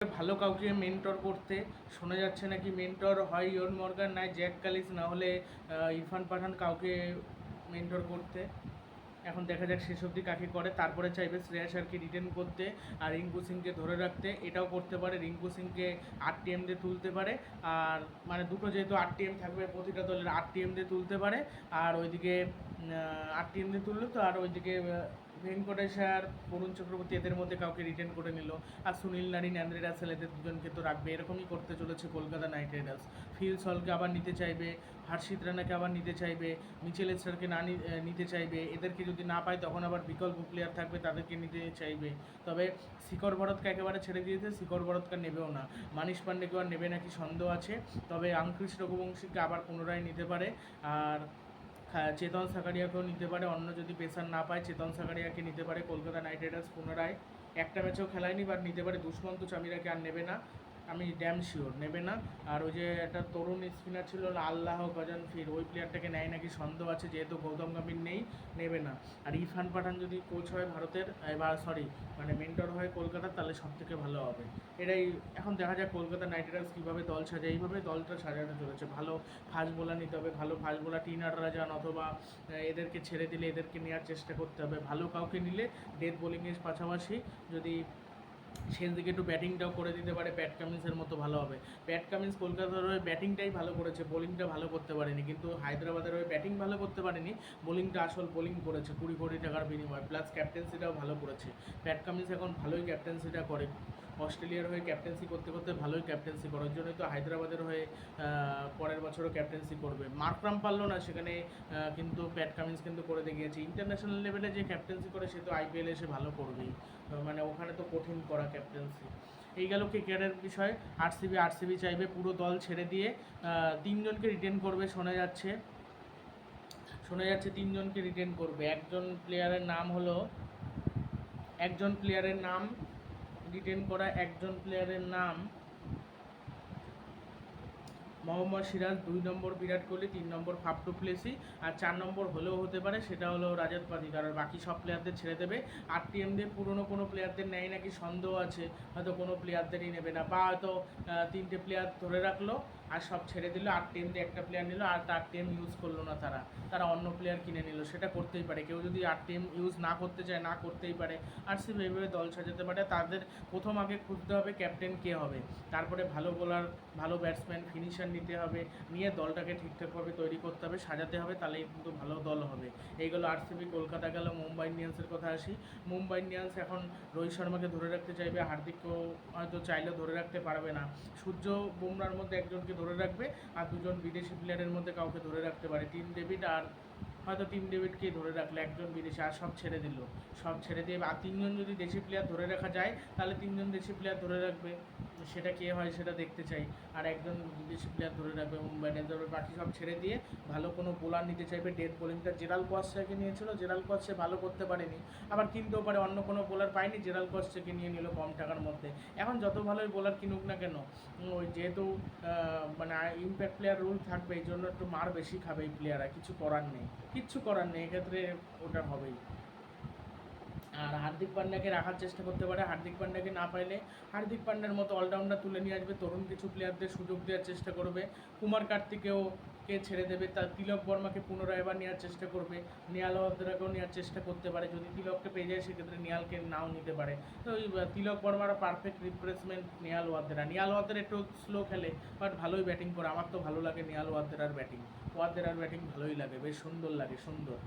ভালো কাউকে মেন্টর করতে শোনা যাচ্ছে নাকি মেন্টর হয় ইয়ন মর্গান নাই জ্যাক কালিস, না হলে ইরফান পাঠান কাউকে মেন্টর করতে? এখন দেখা যাক শেষ অবধি কাকে করে। তারপরে চাইবে শ্রেয়া শারকে রিটেন করতে আর রিঙ্কু সিংকে ধরে রাখতে। এটাও করতে পারে। রিঙ্কু সিংকে আট টিএম দিয়ে তুলতে পারে। আর মানে দুটো যেহেতু আট টিএম থাকবে, প্রতিটা দলের আট টিএম দিয়ে তুলতে পারে। আর ওইদিকে আট টিএম দিয়ে তুললে তো আর ওইদিকে ভেঙ্কটেশ আর বরুণ চক্রবর্তী, এদের মধ্যে কাউকে রিটেন করে নিল। আর সুনীল নারিন অ্যান্ড্রে রাসেল এদের দুজনকে তো রাখবে। এরকমই করতে চলেছে কলকাতা নাইট রাইডার্স। ফিল সলকে আবার নিতে চাইবে, হর্ষিত রানাকে আবার নিতে চাইবে, মিচেল এস্টারকে না নিতে চাইবে। এদেরকে যদি না পায়, তখন আবার বিকল্প প্লেয়ার থাকবে, তাদেরকে নিতে চাইবে। তবে শিকর ভরতকে একেবারে ছেড়ে দিয়েছে শিকর ভরতকে নেবেও না। মানিশ পান্ডেকে আর নেবে নাকি সন্দেহ আছে। তবে আংক্রিস রঘুবংশীকে আবার পুনরায় নিতে পারে। আর চেতন সাকারিয়াকেও নিতে পারে, অন্য যদি পেসার না পায় চেতন সাকারিয়াকে নিতে পারে। কলকাতা নাইট রাইডার্স পুনরায় একটা ম্যাচেও খেলায়নি, বাট নিতে পারে। দুষ্মন্ত চামিরাকে আর নেবে না। আমি ড্যাম শিওর নেবে না। আর ওই যে একটা তরুণ স্পিনার ছিল আল্লাহ গজান ফির, ওই প্লেয়ারটাকে নেয় নাকি সন্দেহ আছে, যেহেতু গৌতম গম্ভীর নেই, নেবে না। আর ইরফান পাঠান যদি কোচ হয় ভারতের, এবার সরি মানে মেন্টর হয় কলকাতার, তাহলে সব থেকে ভালো হবে। এটাই, এখন দেখা যাক কলকাতা নাইট রাইডার্স কীভাবে দল সাজায় এইভাবে দলটা সাজানো চলেছে। ভালো ফাস্ট বোলার নিতে হবে, ভালো ফাস্ট বোলার টিনার রাজান অথবা এদেরকে ছেড়ে দিলে এদেরকে নেওয়ার চেষ্টা করতে হবে। ভালো কাউকে নিলে ডেথ বোলিংয়ের পাশাপাশি যদি শেষ দিকে একটু ব্যাটিংটাও করে দিতে পারে, প্যাট কামিন্সের মতো ভালো হবে। প্যাট কামিন্স কলকাতার হয়ে ব্যাটিংটাই ভালো করেছে, বোলিংটা ভালো করতে পারেনি, কিন্তু হায়দ্রাবাদের হয়ে ব্যাটিং ভালো করতে পারেনি, বোলিংটা আসল বোলিং করেছে, কুড়ি কোটি টাকার বিনিময়ে, প্লাস ক্যাপ্টেন্সিটাও ভালো করেছে। প্যাট কামিন্স এখন ভালোই ক্যাপ্টেন্সিটা করে। অস্ট্রেলিয়ার হয়ে ক্যাপ্টেন্সি করতে করতে ভালোই ক্যাপ্টেন্সি করার জন্যই তো হায়দ্রাবাদের হয়ে পরের বছরও ক্যাপ্টেন্সি করবে। মার্করাম পারল না, সেখানে কিন্তু প্যাট কামিন্স কিন্তু করে দেখিয়েছে। ইন্টারন্যাশনাল লেভেলে যে ক্যাপ্টেন্সি করে, সে তো আইপিএল এসে ভালো করবেই। মানে ওখানে তো কঠিন করা ক্যাপ্টেন্সি এই গেল ক্রিকেটের বিষয়। আরসিবি আরসিবি চাইবে পুরো দল ছেড়ে দিয়ে। তিনজনকে রিটেন করবে, শোনা যাচ্ছে। শোনা যাচ্ছে তিনজনকে রিটেন করবে। একজন প্লেয়ারের নাম হলো, একজন প্লেয়ারের নাম রিটেন করা একজন প্লেয়ারের নাম মোহাম্মদ সিরাজ, দুই নম্বর বিরাট কোহলি, তিন নম্বর ফাফটু প্লেসি আর চার নম্বর হলেও হতে পারে, সেটা হলো রাজাত পাতিকার আর বাকি সব প্লেয়ারদের ছেড়ে দেবে। আর টিএম দিয়ে পুরনো কোনো প্লেয়ারদের নেয় নাকি সন্দেহ আছে, হয়তো কোনো প্লেয়ারদেরই নেবে না। বা হয়তো তিনটে প্লেয়ার ধরে রাখল আর সব ছেড়ে দিল, আর টিএম দিয়ে একটা প্লেয়ার নিল, আর তার টেম ইউজ করল না তারা। তারা অন্য প্লেয়ার কিনে নিল, সেটা করতেই পারে। কেউ যদি আর টেম ইউজ না করতে চায়, না করতেই পারে। আর সে এইভাবে দল সাজাতে পারে। তাদের প্রথম আগে খুঁজতে হবে ক্যাপ্টেন কে হবে। তারপরে ভালো বোলার ভালো ব্যাটসম্যান ফিনিশার নিতে হবে। নিয়ে দলটাকে ঠিকঠাকভাবে তৈরি করতে হবে, সাজাতে হবে, তাহলেই কিন্তু ভালো দল হবে। এইগুলো আরসিবি কলকাতা গেল মুম্বাই ইন্ডিয়ান্সের কথা আসি। মুম্বাই ইন্ডিয়ান্স এখন রোহিত শর্মাকে ধরে রাখতে চাইবে। হার্দিককেও হয়তো চাইলেও ধরে রাখতে পারবে না। সূর্য বুমরার মধ্যে একজনকে ধরে রাখবে আর দুজন বিদেশি প্লেয়ারের মধ্যে কাউকে ধরে রাখতে পারে। টিম ডেভিড আর হয়তো টিম ডেভিডকেই ধরে রাখল একজন বিদেশি, আর সব ছেড়ে দিল। সব ছেড়ে দিয়ে আর তিনজন যদি দেশি প্লেয়ার ধরে রাখা যায়, তাহলে তিনজন দেশি প্লেয়ার ধরে রাখবে। সেটা কে হয় সেটা দেখতে চাই। আর একজন বিদেশি প্লেয়ার ধরে রাখবে মুম্বাই ইন্ডিয়ান্স বাকি সব ছেড়ে দিয়ে ভালো কোনো বোলার নিতে চাইবে ডেথ বোলিংটা জেরাল কোয়াশাকে নিয়েছিল জেরাল কোয়াশে ভালো করতে পারেনি। আবার কিনতেও পারে, অন্য কোনো বোলার পায়নি জেরাল কোয়াশকে নিয়ে নিল কম টাকার মধ্যে। এখন যত ভালোই বোলার কিনুক না কেন ওই যেহেতু মানে ইম্প্যাক্ট প্লেয়ার রুল থাকবে, এই জন্য একটু মার বেশি খাবে এই প্লেয়াররা কিছু করার নেই। কিচ্ছু করার নেই, এক্ষেত্রে ওটা হবেই। আর হার্দিক পান্ডাকে রাখার চেষ্টা করতে পারে। হার্দিক পান্ডাকে না পাইলে হার্দিক পান্ডার মতো অলরাউন্ডার তুলে নিয়ে আসবে। তরুণ কিছু প্লেয়ারদের সুযোগ দেওয়ার চেষ্টা করবে। কুমার কার্তিকেও কে ছেড়ে দেবে? তার তিলক বর্মাকে পুনরায় এবার নেওয়ার চেষ্টা করবে। নিয়াল ওয়াদ্রাকেও নেওয়ার চেষ্টা করতে পারে। যদি তিলককে পেয়ে যায়, সেক্ষেত্রে নিয়ালকে নাও নিতে পারে। তো ওই তিলক বর্মার পারফেক্ট রিপ্লেসমেন্ট নিয়াল ওয়াদ্রা নিয়াল ওয়াদ্রা একটু স্লো খেলে বাট ভালোই ব্যাটিং করে। আমার তো ভালো লাগে নিয়াল ওয়াদ্রার ব্যাটিং ওয়াদ্রার ব্যাটিং ভালোই লাগে। বেশ সুন্দর লাগে, সুন্দর।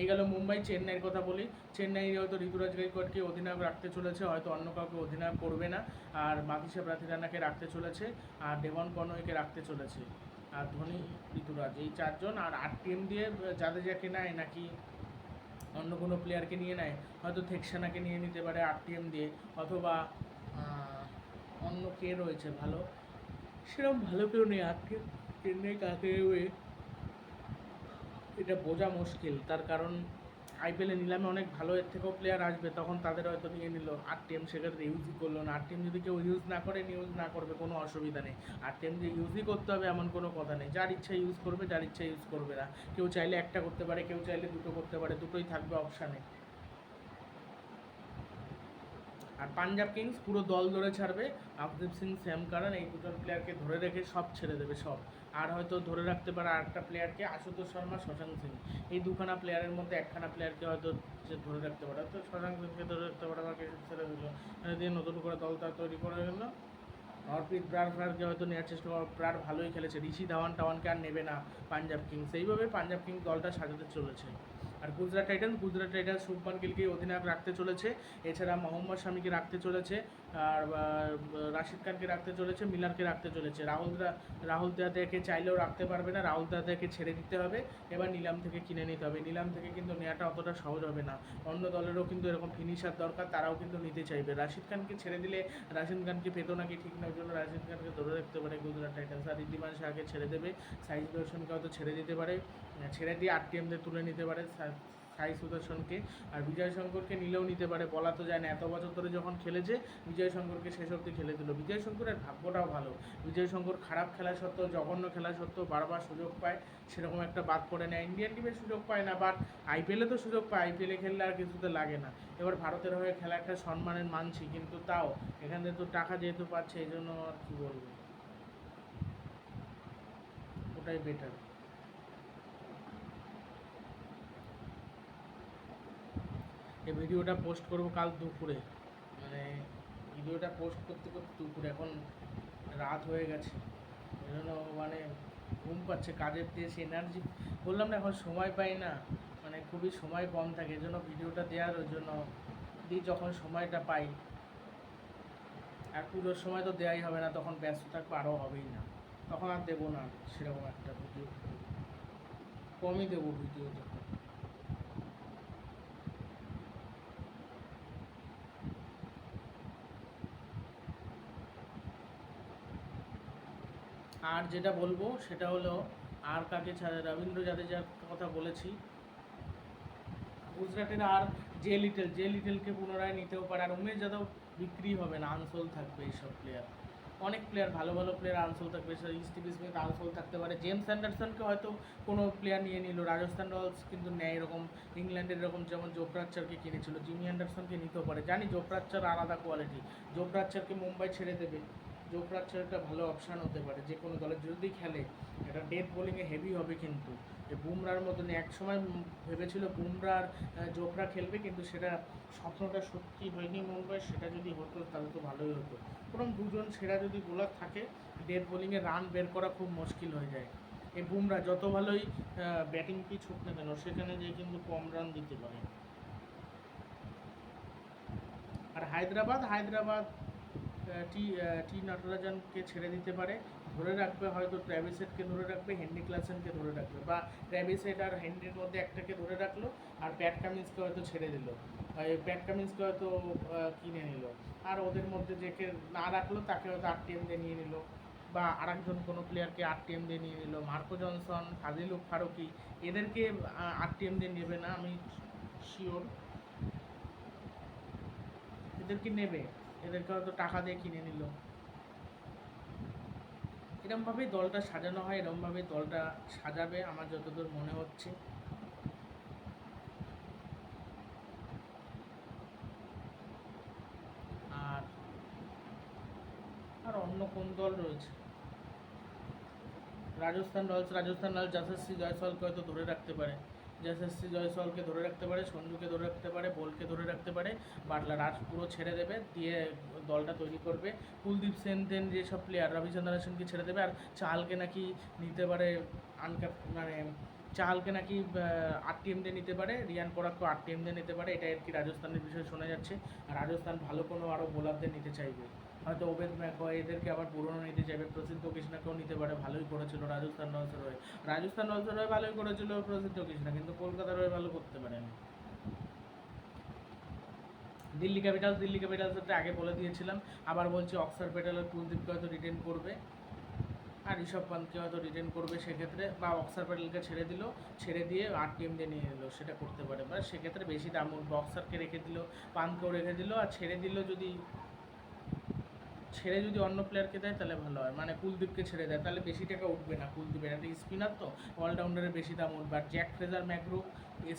এই গেল মুম্বাই, চেন্নাইয়ের কথা বলি। চেন্নাই হয়তো ঋতুরাজ গাইকোয়াডকে অধিনায়ক রাখতে চলেছে, হয়তো অন্য কাউকে অধিনায়ক করবে না। আর বাকি মাতিসা প্রার্থীরানাকে রাখতে চলেছে, আর ডেভন কনওয়েকে রাখতে চলেছে। আর ধোনি, ঋতুরাজ, এই চারজন, আর আট টিম দিয়ে জাদেজাকে নেয় নাকি অন্য কোনো প্লেয়ারকে নিয়ে নেয়, হয়তো থেকসানাকে নিয়ে নিতে পারে আর টিএম দিয়ে, অথবা অন্য কে রয়েছে ভালো? সেরকম ভালো কেউ নেই। আর চেন্নাই কাকে? এটা বোঝা মুশকিল। তার কারণ আইপিএলে নিলামে অনেক ভালো এর থেকেও প্লেয়ার আসবে, তখন তাদের হয়তো নিয়ে নিল। আর টিএম সেক্ষেত্রে ইউজই করল না। আর টিএম যদি কেউ ইউজ না করে ইউজ না করবে, কোনো অসুবিধা নেই। আর টিএম যে ইউজই করতে হবে, এমন কোনো কথা নেই। যার ইচ্ছা ইউজ করবে, যার ইচ্ছা ইউজ করবে না। কেউ চাইলে একটা করতে পারে, কেউ চাইলে দুটো করতে পারে, দুটোই থাকবে অপশানে আর পাঞ্জাব কিংস পুরো দল ধরে ছাড়বে। আকদীপ সিং, শ্যাম কারণ এই দুজন প্লেয়ারকে ধরে রেখে সব ছেড়ে দেবে, সব। আর হয়তো ধরে রাখতে পারে আরেকটা প্লেয়ারকে আশুতোষ শর্মা, শশাঙ্ক সিং। এই দুখানা প্লেয়ারের মধ্যে একখানা প্লেয়ারকে হয়তো ধরে রাখতে পারে। তো শশাঙ্ক সিংকে ধরে রাখতে পারে আমাকে ছেড়ে দিল। দিয়ে নতুন করে দলটা তৈরি করে গেল। অর্পিত ব্রার ফ্রারকে হয়তো নেওয়ার চেষ্টা করে প্রার ভালোই খেলেছে। ঋষি ধাওয়ান টাওয়ানকে আর নেবে না পাঞ্জাব কিংস। এইভাবে পাঞ্জাব কিংস দলটা সাজাতে চলেছে। আর গুজরাট টাইটান্স গুজরাট টাইটান্স শুভমান গিলকে অধিনায়ক রাখতে চলেছে। এছাড়া মোহাম্মদ শামিকে রাখতে চলেছে। আর রাশিদ খানকে রাখতে চলেছে মিলারকে রাখতে চলেছে। রাহুল রা- রাহুল দাদাকে চাইলেও রাখতে পারবে না, রাহুল দাদাকে ছেড়ে দিতে হবে। এবার নিলাম থেকে কিনে নিতে হবে। নিলাম থেকে কিন্তু নেওয়াটা অতটা সহজ হবে না। অন্য দলেরও কিন্তু এরকম ফিনিশার দরকার, তারাও কিন্তু নিতে চাইবে। রাশিদ খানকে ছেড়ে দিলে রাশিদ খানকে পেতো নাকি ঠিক না ওই জন্য রাশিদ খানকে ধরে রাখতে পারে গুজরাট টাইটান্স আর রিদ্দিমান শাহকে ছেড়ে দেবে, সাইজ দর্শনকে হয়তো ছেড়ে দিতে পারে। ছেড়ে দিয়ে আরটিএমদের তুলে নিতে পারে। সাই সুদর্শনকে আর বিজয় শঙ্করকে নিলেও নিতে পারে। বলা তো যায় না, এত বছর ধরে যখন খেলেছে, বিজয় শঙ্করকে শেষ অবধি খেলে দিল। বিজয় শঙ্করের ভাগ্যটাও ভালো। বিজয় শঙ্কর খারাপ খেলা সত্ত্বেও, জঘন্য খেলা সত্ত্বেও বারবার সুযোগ পায়। সেরকম একটা বাদ পড়ে না। ইন্ডিয়ান টিমে সুযোগ পায় না বাট আইপিএলে তো সুযোগ পায়। আইপিএলে খেললে আর কিছুতে লাগে না। এবার ভারতের হয়ে খেলা একটা সম্মানের মানছি, কিন্তু তাও এখান থেকে তো টাকা যেহেতু পাচ্ছে এই জন্য আর কি বলব? ওটাই বেটার এই ভিডিওটা পোস্ট করব কাল দুপুরে। মানে ভিডিওটা পোস্ট করতে করতে দুপুরে, এখন রাত হয়ে গেছে। এই জন্য মানে ঘুম পাচ্ছে, কাজের সে এনার্জি বললাম না, এখন সময় পাই না। মানে খুবই সময় কম থাকে, এই জন্য ভিডিওটা দেওয়ার ওই জন্য দিই যখন সময়টা পাই। আর পুজোর সময় তো দেওয়াই হবে না, তখন ব্যস্ত থাকব, আরও হবেই না। তখন আর দেবো না সেরকম একটা ভিডিও। কমই দেবো ভিডিও তখন আর যেটা বলব সেটা হলো আর কাকে ছাড়া? রবীন্দ্র জাদেজার কথা বলেছি। গুজরাটের আর জে লিটেল জে লিটেলকে পুনরায় নিতেও পারে, আর উমেশ যাদব বিক্রি হবে না, আনসোল থাকবে এইসব প্লেয়ার অনেক প্লেয়ার ভালো ভালো প্লেয়ার আনসোল থাকবে। স্টিভ স্মিথ আনসোল থাকতে পারে। জেমস অ্যান্ডারসনকে হয়তো কোনো প্লেয়ার নিয়ে নিল। রাজস্থান রয়্যালস কিন্তু নেয় এরকম ইংল্যান্ডের এরকম যেমন জোপ্রাচ্চারকে কিনেছিল। জিমি অ্যান্ডারসনকে নিতেও পারে। জানি জোপ্রাচ্চার আলাদা কোয়ালিটি জোপ্রাচ্চারকে মুম্বাই ছেড়ে দেবে। জোপ্রাচ্চার একটা ভালো অপশান হতে পারে। যে কোনো দলে যদি খেলে এটা ডেথ বোলিংয়ে হেভি হবে কিন্তু। বুমরার মতন এক সময় ভেবেছিল বুমরার জোপরা খেলবে কিন্তু সেটা স্বপ্নটা সত্যি হয়নি মুম্বাই সেটা যদি হতো তাহলে তো ভালোই হতো। ওরকম দুজন সেরা যদি বোলার থাকে ডেথ বোলিংয়ে রান বের করা খুব মুশকিল হয়ে যায়। এই বুমরা যত ভালোই ব্যাটিং পিচ হোক না কেন, সেখানে যে কিন্তু কম রান দিতে পারে। আর হায়দ্রাবাদ হায়দ্রাবাদ টি টি নটরাজনকে ছেড়ে দিতে পারে। ধরে রাখবে হয়তো ট্র্যাভিসেটকে ধরে রাখবে হেনরি ক্লাসেনকে ধরে রাখবে। বা ট্র্যাভিসেট আর হেনরির মধ্যে একটাকে ধরে রাখল আর প্যাট কামিন্সকে হয়তো ছেড়ে দিল। প্যাট কামিন্সকে হয়তো কিনে নিল। আর ওদের মধ্যে যেকে না রাখল, তাকে হয়তো আরটিএম দিয়ে নিয়ে নিল। বা আরেকজন কোনো প্লেয়ারকে আরটিএম দিয়ে নিয়ে নিল। মার্কো জনসন ফাজিলুক ফারুকি এদেরকে আর আরটিএম দিয়ে নেবে না, আমি শিওর এদেরকে নেবে। এদেরকে হয়তো টাকা দিয়ে কিনে নিল। এরমভাবেই দলটা সাজানো হয়, এরমভাবেই দলটা সাজাবে, আমার যতদূর মনে হচ্ছে। আর আর অন্য কোন দল রয়েছে? রাজস্থান রয়্যালস রাজস্থান রয়্যালস যশস্বী জয়সওয়ালকে হয়তো ধরে রাখতে পারে। যশস্বী জয়সওয়ালকে ধরে রাখতে পারে, সঞ্জুকে ধরে রাখতে পারে, বোলকে ধরে রাখতে পারে, বাটলার রাজ পুরো ছেড়ে দেবে, দিয়ে দলটা তৈরি করবে। কুলদীপ সেন দেন যেসব প্লেয়ার রবিচন্দ্র সেনকে ছেড়ে দেবে, আর চালকে নাকি নিতে পারে আনক্যাপ মানে চালকে নাকি আরটিএম দিয়ে নিতে পারে, রিয়ান পরাগকে আরটিএম দিয়ে নিতে পারে এটা আর কি রাজস্থানের বিষয়ে শোনা যাচ্ছে। রাজস্থান ভালো কোনো আরও বোলারদের নিতে চাইবে। হয়তো ওবেদ ম্যাকয় এদেরকে আবার পুরনো নিতে চাইবে। প্রসিদ্ধ কৃষ্ণাকেও নিতে পারে, ভালোই করেছিল রাজস্থান রয়্যালসের হয়ে রাজস্থান রয়্যালসের হয়ে ভালোই করেছিল, প্রসিদ্ধ কৃষ্ণা, কিন্তু কলকাতার হয়ে ভালো করতে পারেনি। দিল্লি ক্যাপিটালস, দিল্লি ক্যাপিটালসেরটা আগে বলে দিয়েছিলাম। আবার বলছি অক্সার পেটালের কুলদীপকে হয়তো রিটেন করবে, আর ঋষভ পান্তকে হয়তো রিটেন করবে সেক্ষেত্রে, বা অক্সার প্যাটেলকে ছেড়ে দিল, ছেড়ে দিয়ে আর টিম দিয়ে নিয়ে নিল সেটা করতে পারে। বা সেক্ষেত্রে বেশি দাম উঠবে অক্সারকে রেখে দিল পান্তকেও রেখে দিল, আর ছেড়ে দিল যদি ছেড়ে যদি অন্য প্লেয়ারকে দেয়, তাহলে ভালো হয়। মানে কুলদীপকে ছেড়ে দেয়, তাহলে বেশি টাকা উঠবে না। কুলদীপের একটা স্পিনার তো অলরাউন্ডারে বেশি দাম উঠবে। আর জ্যাক ফ্রেজার ম্যাগ্রো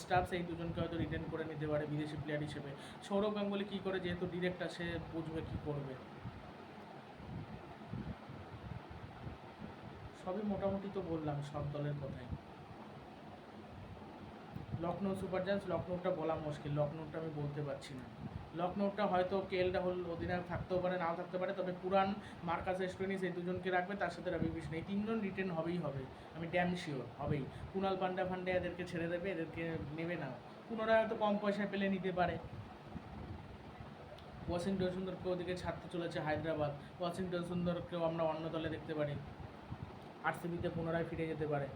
স্টাফস এই দুজনকে হয়তো রিটার্ন করে নিতে পারে বিদেশি প্লেয়ার হিসেবে। সৌরভ গাঙ্গুলি কী করে, যেহেতু ডিরেক্ট সে বুঝবে কী করবে। সবই মোটামুটি তো বললাম সব দলের কথাই। লখনৌ সুপার জায়ান্টস লখনৌটা বলা মুশকিল লখনৌটা আমি বলতে পারছি না। লখনৌটা হয়তো কেএলটা রাহুল অধিনায়ক থাকতেও পারে, নাও থাকতে পারে, তবে পুরান মার্কাস এস্টোনিস এই দুজনকে রাখবে, তার সাথে রবি বিষ্ণু। এই তিনজন রিটেন হবেই হবে, আমি ড্যাম শিওর হবেই। কুণাল পান্ডা ফান্ডে এদেরকে ছেড়ে দেবে, এদেরকে নেবে না। পুনরায় হয়তো কম পয়সায় পেলে নিতে পারে। ওয়াশিংটন সুন্দরকে ওদিকে ছাড়তে চলেছে হায়দ্রাবাদ। ওয়াশিংটন সুন্দরকেও আমরা অন্য দলে দেখতে পারি। আরসিবিতে পুনরায় ফিরে যেতে পারে।